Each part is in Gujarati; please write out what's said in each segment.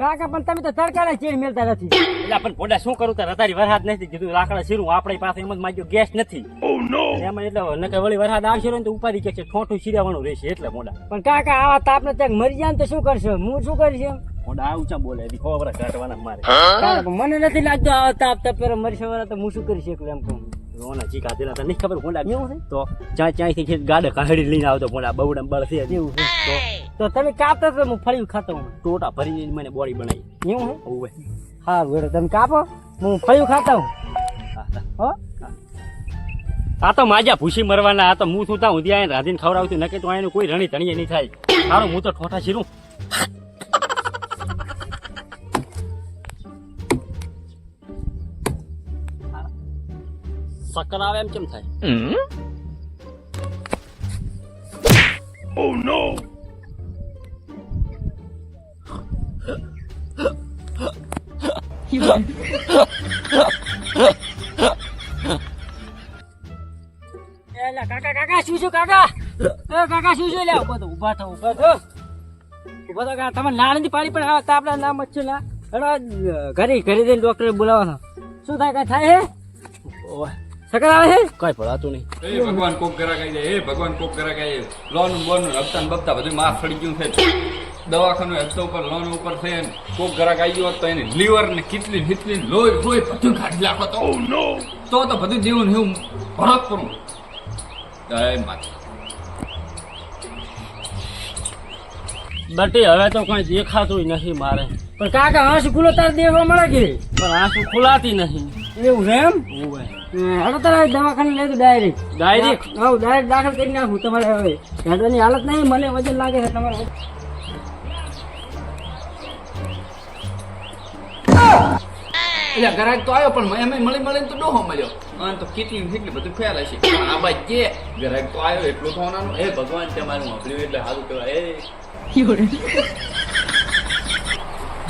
કાકા પણ તમે તો તડકાના ચેડ મેલતા નથી. એટલે પણ પોડા શું કરું? તાર અતારી વરસાદ નથી. કીધું લાકડા શીરું આપણી પાસે એમ જ માગ્યો ગેસ નથી. એમાં એટલે નકે વળી વરસાદ આવશે ને તો ઉપાધિ કે છે ઠોઠું શીરાવાનું રહેશે એટલે મોડા પણ કાકા આવા તાપને ત્યાં મરી જાય ને તો શું કરશો? હું શું કરીશ એમ? મોડા આવું ચા બોલે? ખબર કાઢવાના મારે. મને નથી લાગતું આવા તાપ તાપ મરશે મરી સવારે તો હું શું કરી શકું એમ કહું. રોના ચીકા દેલા તને ખબર મોડા એવું છે? તો ચા ચાયથી ખેત ગાડે કાઢી લઈને આવતો મોડા બવડા બળ છે એવું છે તો તમે કાપતા તો હું ફરી ખાતો હું ટોટા ભરીને મને બોડી બનાવી એવું હે ઓવે હા વેડો તમે કાપો હું ફરી ખાતા હું હો આ તો માજા ભૂસી મરવાના આ તો હું હું ત્યાં રાધીને ખવડાવતું નકે તો આનું કોઈ રણી તણી નહીં થાય સારું હું તો ઠોઠા શીરું સકર આવે એમ કેમ થાય એલા કાકા કાકા શું શું કાકા એ કાકા શું શું લ્યા ઊભા તો ઊભા થો ઊભા થો. ઊભા તો કાકા તમે ના નથી પાડી પણ આ તાપના નામ જ છે ના ઘરે ઘરે જઈને ડોક્ટરે બોલાવવાનો. શું થાય કાંઈ થાય હે? સકર આવે છે કઈ પડાતું નહીં. એ ભગવાન કોક કરા ગાઈ જાય. એ ભગવાન કોક કરા ગાઈ જાય. લોન બોન હપ્તા ને બપ્તા બધું માફ પડી ગયું છે. દવાખાનું હપ્તા ઉપર લોન ઉપર છે કોક ગરા ગાઈ ગયો હોત તો એને લીવર ને કિટલી હિટલી લોહી લોહી બધું કાઢી નાખો તો. તો તો બધું જીવન હું ભરત કરું માતા બટી હવે તો કઈ દેખાતું નથી મારે. પણ કાકા હાંસ ખુલ્લો તાર દેવા મળે કે? પણ આંસુ ખુલાતી નહીં. એવું છે એમ. હવે તારા દવાખાને લઈ તો ડાયરેક્ટ ડાયરેક્ટ હા ડાયરેક્ટ દાખલ કરી નાખું તમારે હવે. હેડવાની હાલત નહીં મને વજન લાગે છે તમારે. એટલે ગ્રાહક તો આવ્યો પણ એમ મળી મળીને તો ડોહો મળ્યો. અને તો કેટલી ને કેટલી બધું ખ્યાલ હશે પણ આ બાદ જે ગ્રાહક તો આવ્યો એટલું થવાનું. એ ભગવાન તમારું વાપર્યું એટલે સારું કહેવાય. એ.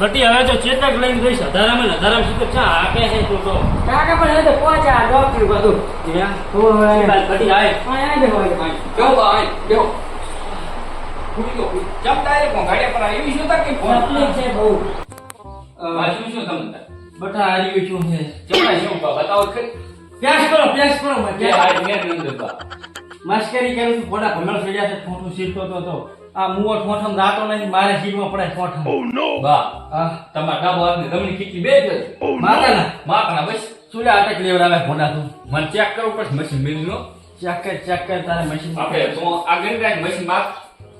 બટી હવે તો ચેતક લઈને જઈશ. અધારામાં ને શું છે આપે છે તું કાકા પણ હવે તો પહોંચ્યા ડોક્ટર બધું. ઓય બટી આય. આય આવી બેહો. અહીં. કેવો ભાઈ કેવો ખુલી ગયો જમ ડાયરેક્ટ ગાડી પર આવી શું તક કે ફોન? છે બહુ. આ શું તમને બટા હારી શું છે? જમણા શું બા બતાવો ખરી. પ્યાસ કરો પ્યાસ કરો મને મસ્કરી કરું છું ફોટા ભમણ થઈ જશે ઠોઠું શીરતો તો તો આ મુઓ ઠોઠમ રાતો નહીં મારે જીવમાં પડે ઠોઠમ બા આ તમાર ડાબો હાથની જમણી ખીચી બે જ માકાના માકાના બસ સુલા અટક લેવડાવે ફોટા તું મને ચેક કરવું પડશે મશીન મિલનો ચેક કર ચેક કર તારે મશીન આપણે તો આ ગણી ગાય મશીન માપ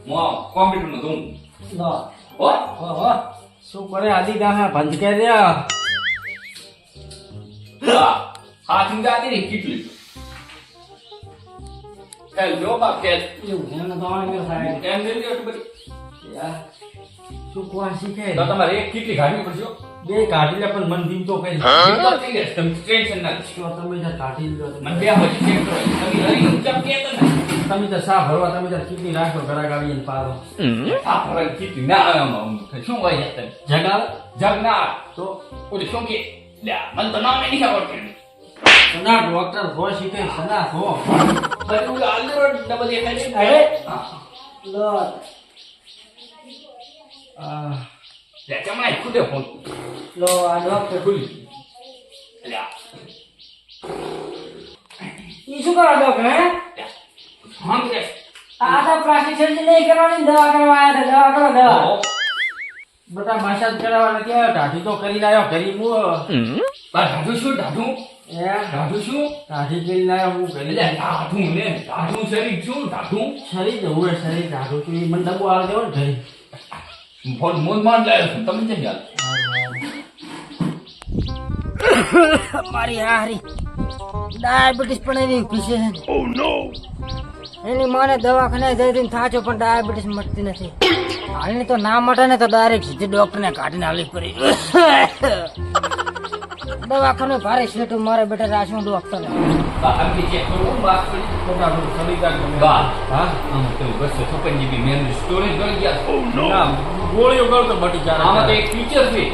મો કોમ્પ્યુટરનું દઉં લો ઓ હો? હો શું કરે આદિ ગાહા ભંજ કરી રહ્યા હા ની જાતી ને કેટલી? ખેલ જો બા ખેલ એવું છે ને તો આને થાય એમ લઈ લ્યો એટલું બધી યાર શું કોણ શીખે તો તમારે એક કેટલી ગાડી પડશે હો. બે કાઢી લે પણ મન દીમ તો કઈ એ તો થઈ જશે તમે ટેન્શન ના લેશો. તો તમે તો કાઢી લો મને બે કરો તમે હરી કે તો નહીં. તમે ત્યાં સા ભરવા તમે તો કેટલી રાખો ઘરા ગાડીને પારો આ ફરક કેટલી ના આવે આમાં. શું હોય છે તમે? જગાવ જગ ના આવે. તો ઓલી શું કે લે, મને તો નામે નહીં આવડતું સના ડોક્ટર હો શીખે સના હો પછી ઓલું ડબલ એ ખાઈ લે. આ લે ય ખૂટે ફોન. લો આ ડોક્ટર ખુલી. લે ઈ શું કરો ડોક્ટર હે. હામ કે. આ તો સર્જરી નહીં કરવાની દવા કરવા આવ્યા હતા દવા કરો દવા. બધા માસાજ કરાવવા નથી આવ્યો ટાઢી તો કરી લાયો કરી હું ઢાઢું શું ઢાઢું? એ ઢાઢું શું? ટાઢી કરી લાયો હું કરી લ્યા, ઢાઢું ને ઢાઢું શરીર શું ઢાઢું? શરીર તો હું શરીર ટાઢું છું મને ડબ્બો આવી દેવો ને ઘરે ફોન મોજ માર લાયો છું. તમે કેમ યાદ? મારી હારી ડાયાબિટીસ પણ એવી પીછે છે એની માને દવાખાને જઈ જઈને થાચો પણ ડાયાબિટીસ મટતી નથી હાલની તો ના મટે ને તો ડાયરેક્ટ સીધી ડોક્ટરને કાઢીને હાલવી પડી દવાખાને ભારે તો મારે બેટા રાશું ડોક્ટર છપ્પન સ્ટોરેજ ગળી ગયા. ગોળીઓ કરતો બટી ચાર આમાં તો એક ફીચર છે.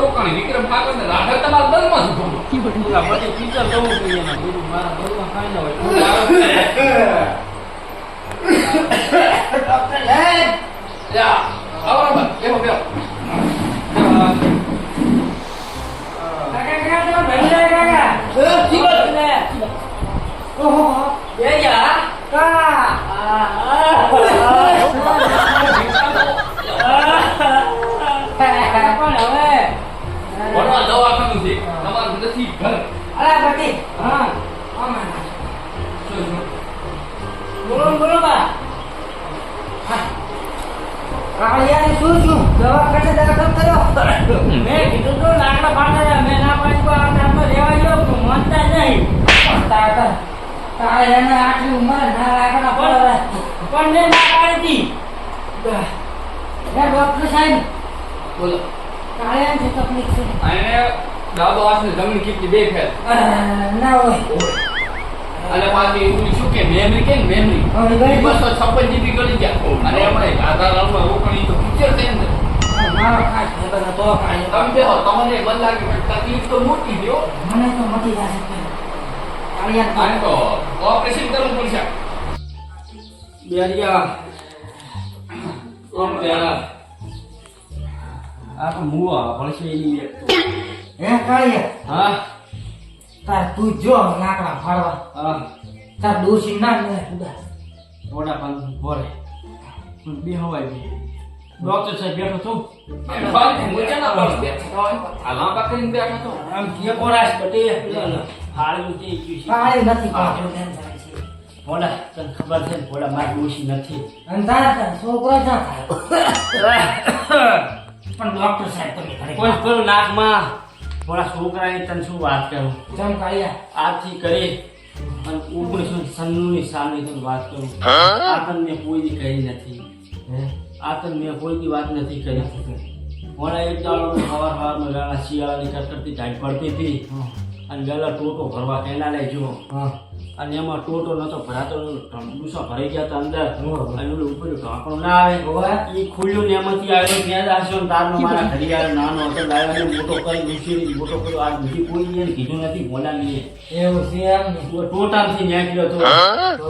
રોકાણી વિક્રમ ઠાકર ને રાધા તમારા દરમાં બધી ટીચર થવું જોઈએ મારા કાંઈ ના હોય. 呃几个人呢好好好。爷爷。干。કાળિયાને આટલી ઉંમરે ના લાકડા પડે પણ મેં ના સાહેબ બોલો શું તકલીફ છે અને દાદો આસને જમીન કેટલી બે ફેર એવું શું કે મેમરી કે મેમરી હવે બસો છપ્પન જીબી ગળી ગયા અને એમાં આધાર રોકણી તો પિક્ચર છે ને મારો તમે બેહો તમને મન લાગે પણ તકલીફ તો મોટી છે મને તો મટી કાળિયા આને તો ઓપરેશન કરવું પડશે. બેરિયા. ઓમ બેરા. આ તો મુવા ભણશે એની એક તો. હે કાળિયા હા. તાર તું જો લાકડા ફાડવા. હા. તાર દોશી ના ને ખુદા થોડા પણ ભરે. પણ બે હવાય બે. ડોક્ટર સાહેબ બેઠો છું. મોચાના ના બેઠા બેઠો આ લાંબા કરીને બેઠો તો આમ કે કોરાશ બટે ફાળ્યું છે. નથી થાય છે. ભોળા તને ખબર છે ને ભોળા મારી ઓછી નથી. અને તારા છોકરો ક્યાં થાય. પણ ડોક્ટર સાહેબ તમે ઘરે કોઈ પેલું નાકમાં. ભોળા છોકરાની તને શું વાત કરું? જમ કાળિયા. આજથી કરી. અને ઓગણીસો સન્નુની સાલની તને વાત કરું. આ તને મેં કોઈ દી કહી નથી. આ તને મેં કોઈ દી વાત નથી કરી ભોળા એક દાડો સવાર સવારમાં શિયાળાની કટકડતી ઝાડ પડતી હતી. અને વેલા ટોટો ભરવા કેના લઈ જો અને એમાં ટોટો નતો ભરાતો ડૂસા ભરાઈ ગયા હતા અંદર. અને ઓલું ઉપર ઢાંકણું ના આવે. એ ખુલ્લું ને એમાંથી આવ્યો ત્યાં જ આવશો ને તારનો મારા ઘડિયાળ નાનો હતો. લાવ્યો મોટો કરી દૂસરી મોટો કર્યો. આ બીજી કોઈ એને કીધું નથી. બોલાવીએ. એવું છે એમ ટોટાથી નીકળ્યો તો.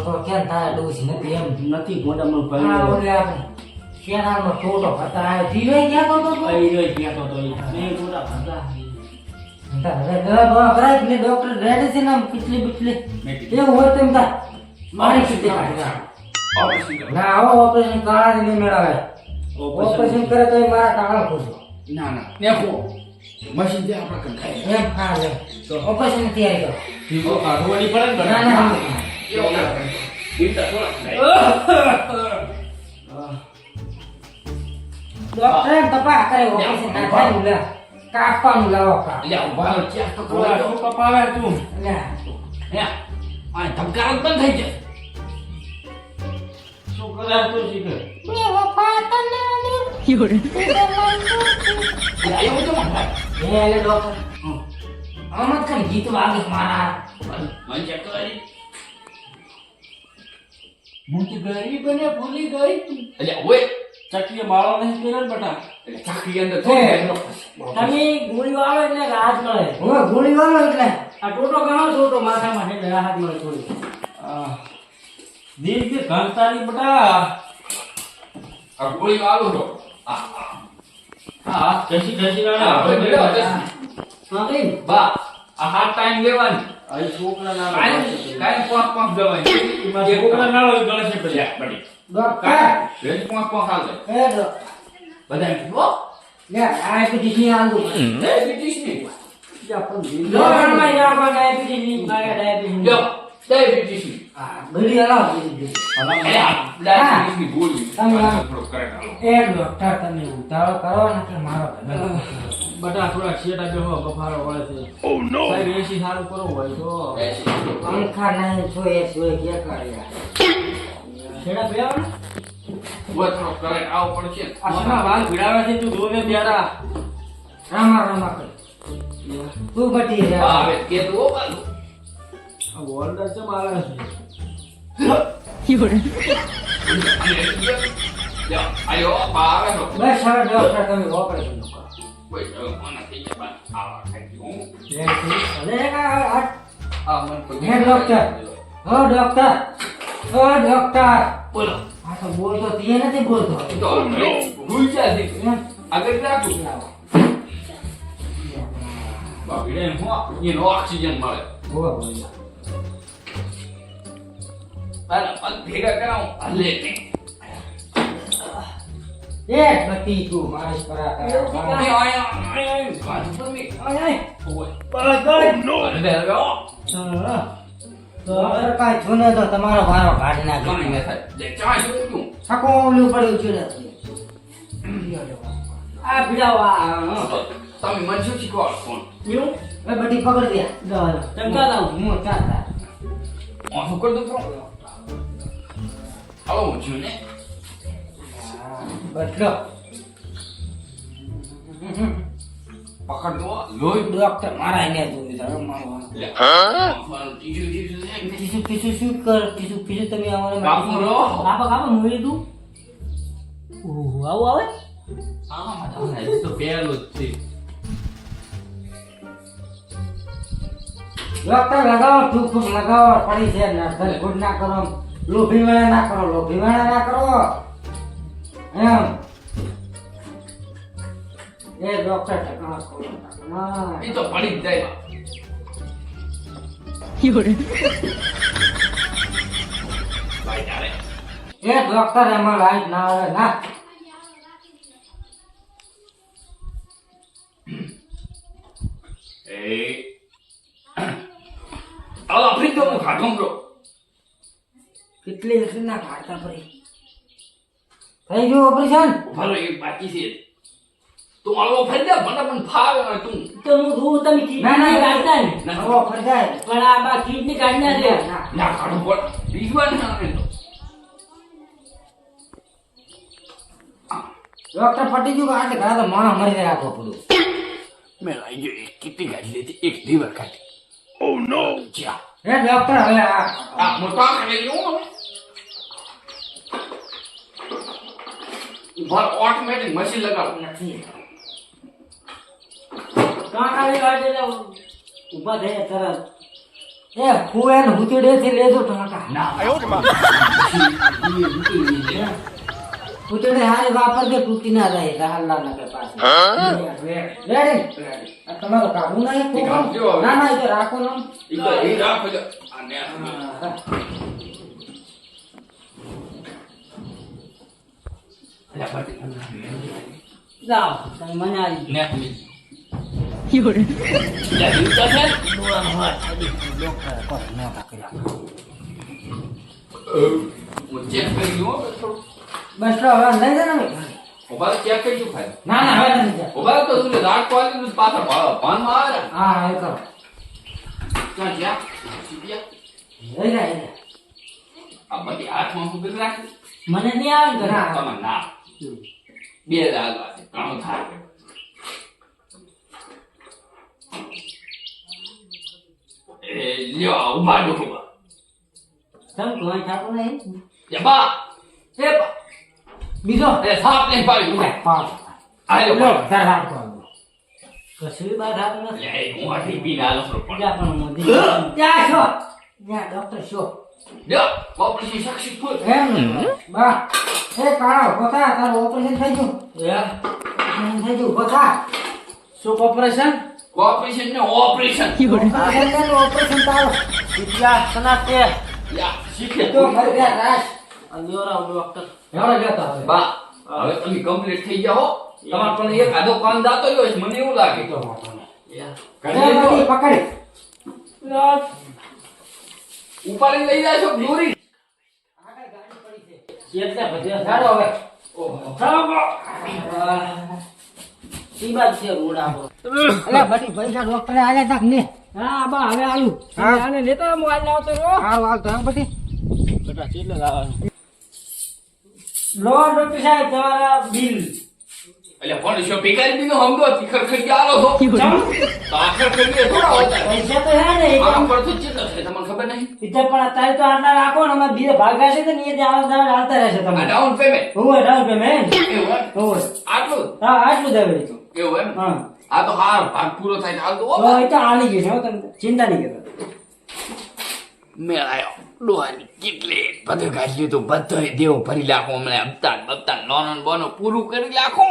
તો ક્યાં થાય? તારા નથી એમ? નથી ગોડામાં ભર્યો આપણે ટોટો ભરતા આવ્યો? જીવે ક્યાં તો તો અહીં રહ્યો ત્યાં તો તો એ. ટોટા ભરતા. હવે દવા છે ને પીછલી પીછલી એવું હોય તેમ તા મારી સીધી. ના આવો ઓપરેશન કાળા નહીં મેળવે ઓપરેશન કરે તો મારા કાળા પૂછો ના ના એમ તો ઓપરેશન થાય કાપવાનું લાવો કા અલ્યા, ઊભા રહો, ચેક તો કરો તો. શું કપાવે તું લે હે, આ ધબકારો બંધ થઈ જાય શું કરે તું શીખે અલ્યા, એવું તો મને લાગે. હે લે ડોક્ટર જ કઈ ગીત વાગે મારા મને ચેક કરી. હું તો ગરીબ ને ભૂલી ગઈ તું અલ્યા, ઓય. ચકલીએ માળો નહીં કર્યો ને બટા ચાકરી અંદર તમે ગોળીઓ આવે એટલે રાહત મળે હવે ગોળી વાળો એટલે આ ટોટો ઘણો ટોટો માથામાં એટલે રાહત મળે થોડી દિલ કે ઘંટાની બટા આ ગોળી આલો છો. આ, આ. હા ઘસી ઘસી ના હા, હવે હા કઈ બા, આ હાથ ટાઈમ લેવાની. આ છોકરા ના કાંઈ- કાંઈ પોંખ પોંખ દેવાની. છોકરા ના ગળે છે પેલા બડી. ડોક્ટર પોંખ પોંખ ડોક્ટર કીધું, હો. લે ની ની. આ. થોડો correct હાલો. એ કરો ને બટા થોડા છેટા બેહો બફારો વળે છે. ઓ સાહેબ એસી સારું કરો હોય તો પંખા નહીં છો એ સોય કે કર્યા. છેડા બેહો ને correct આવો પડશે. આ શેના ભીડાવે છે? તું જોને બેડા રામા રામા કર તું બટી જા હવે કે તો હો બાજુ. આ વોલ્ડર છે મારે છે. લ્યો, આયો, બા બસ હવે ડોક્ટર તમે ઓપરેશન કરો. કોઈ કોને થઈ જાય બા. આવા ખાઈ ગયું. અરે આ આ- આ મને કોઈ- હે ડોક્ટર. ઓ ડોક્ટર બોલો. આ તો બોલતો તે નથી બોલતો તો ભૂલ જાય આગળ રાખું. લાવો. બા, ભીડે ને હું એનો ઓક્સિજન મળે બોલો, બોલો. અને પગ ભેગા કરાવું હાલે નહીં. એક તું મારી પર આયો. આયો, આયો, આયો. આય, આય. હવે, કાંઈ થયું તો તમારો વારો કાઢી નાખે. ન? થાકો ઓલું પડ્યું છે ને. આ હા. તમે મને શું શીખવાડો ફોન? એવું? એ બધી પકડી દે. દવા ચમચા લાવું. હું ચા હું શું કરી દઉં તો? હાલો હું છું ને. બસ લોહી ડોક્ટર મારા એને જોઈ તમે મારો લે. ટીસ્યુ ટીસ્યુ છે ને? પીસું પીસું શું કર? પીસું પીસું તમે અમારે બાપુ રો. કાપા કાપા મૂવી દઉં. ઓહો આવું આવે? હા, મારા તો પહેલું જ છે. ડોક્ટર લગાવો તું ખૂબ લગાવો. પડી છે નર્સરી ગુડ ના કરો. લોભી વાળા ના કરો લોભી વાળા ના કરો. એમ. એ ડોક્ટર ટકા હા એ તો પડી જાય બાપ. ભાઈ તારે. એ ડોક્ટર એમાં લાઈટ ના આવે ના એ હાલો આપણી તો હું ખાધો બ્રો કેટલી એટલી ના કાઢતા પડી થઈ ગયું ઓપરેશન ભલો એક બાકી છે તું હાલો ફરી જા મને પણ ફાવે હવે તું. તો હું જોઉં તમે ના ના કિડની કાઢતા ને. હવે ફરી જાય પણ આ બા કિડની કાઢી ના દે ના ના. કાઢો પણ બીજું ને આવે તો. ડોક્ટર પટી ગયું આટલે ઘણા તો માણસ મરી જાય આખો પૂરું. મેં લાઈ ગયો એક કેટલી કાઢી લીધી એક લીવર કાઢી. ઓ નો જા. એ ડોક્ટર હવે આ આ મોટા કાઢી લઉં ઓટોમેટિક મશીન લગાવ નથી. કાંટાળી કાઢી એટલે ઊભા થઈ જાય તરત. એ ફુએન હુતીડે થી લેજો ટાંકા ના. હુતીડે હારી વાપર કે તૂટી ના જાય રાહલા ના કે પાસે. રેડી આ તમારો? ના ના એ તો રાખો ને. ઈ તો એ રાખો અને હા. અલ્યા બટી જાઓ. તમે મને આવી ને હો થોડું બસ લો હવે લઈ જા ને ઊભા ચેક કરી શું ભાઈ ના ના હવે તો તું રાત કોલી પાછા ભા- ભાનમાં આવે ને હા એ કરો ક્યાં જ્યાં લઈ જાય આ બધી હાથમાં ફૂગી રાખી મને નહીં આવે ને ના. તમે ના બે દાલ વાગે એ લ્યો ઊભા ડોબા તમે કોઈ થતું નહીં એ બા એ બા બીજો એ સાપ નહીં પાડી ઊભા પાસ આ લ્યો લો. તાર હાથ પાડો. કશું બાદ થતું નથી લે, એ હું આથી પીને આલો છું પણ. પણ મોદી ત્યાં છો ત્યાં ડોક્ટર શો લ્યો, ઓપરેશન successful. એમ બા એ કાળા થા તારું ઓપરેશન થઈ ગયું ઓપરેશન થઈ ગયું થા શું ઓપરેશન ઓપરેશન ને ઓપરેશન ઓપરેશન ઓપરેશન તારું. ઇતિહાસ કના યા, શીખે. તો મરી ગયા રાશ ડોક્ટર હેડો જતો બા હવે તમે કમ્પ્લીટ થઈ ગયા હો. પણ એક આધો કાન દાતો હોય છે, મને એવું લાગે. તો ઉપાડી લઈ છો. દોરી એટલે ભજ્યા હેડો હવે. ઈ બાદ છે રોડ આપણો અલા બધી પૈસા ડોક્ટરે આલ્યા તાક ને હા બા હવે આલુ. આને લેતા હું આજ આવતો રો હારું હાલ તો બેટા. કેટલે લાવવાનું લો ડોક્ટર સાહેબ તમારા બિલ. એટલે પણ શું ભિખારી બીનો હમદો તીખર ખાઈ આલો છો? તો આખર થોડા હોતા. પૈસા તો હે ને આ પર તો ચેતક છે તમને ખબર નહીં? ઇધર પણ અત્યારે તો આટલા રાખો ને અમારે બીજે ભાગ હશે તો નીચે આવા જાવ હાલતા રહેશે આ તમે ડાઉન પેમેન્ટ ડાઉન આટલું હા આટલું તો એવું એમ? હા. આ તો હાર ભાગ પૂરો થાય હાલ તો ઓ એ તો આલી ગયું છે હો તમે ચિંતા નહીં કરતા મેળ આવ્યો ડોહાની કેટલી બધું કાઢી લીધું બધો દેવ ભરી લાખો હમણાં અબતાન બબતાન લોન બોનો પૂરું કરી લાખો.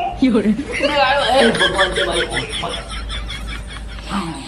ભગવાન.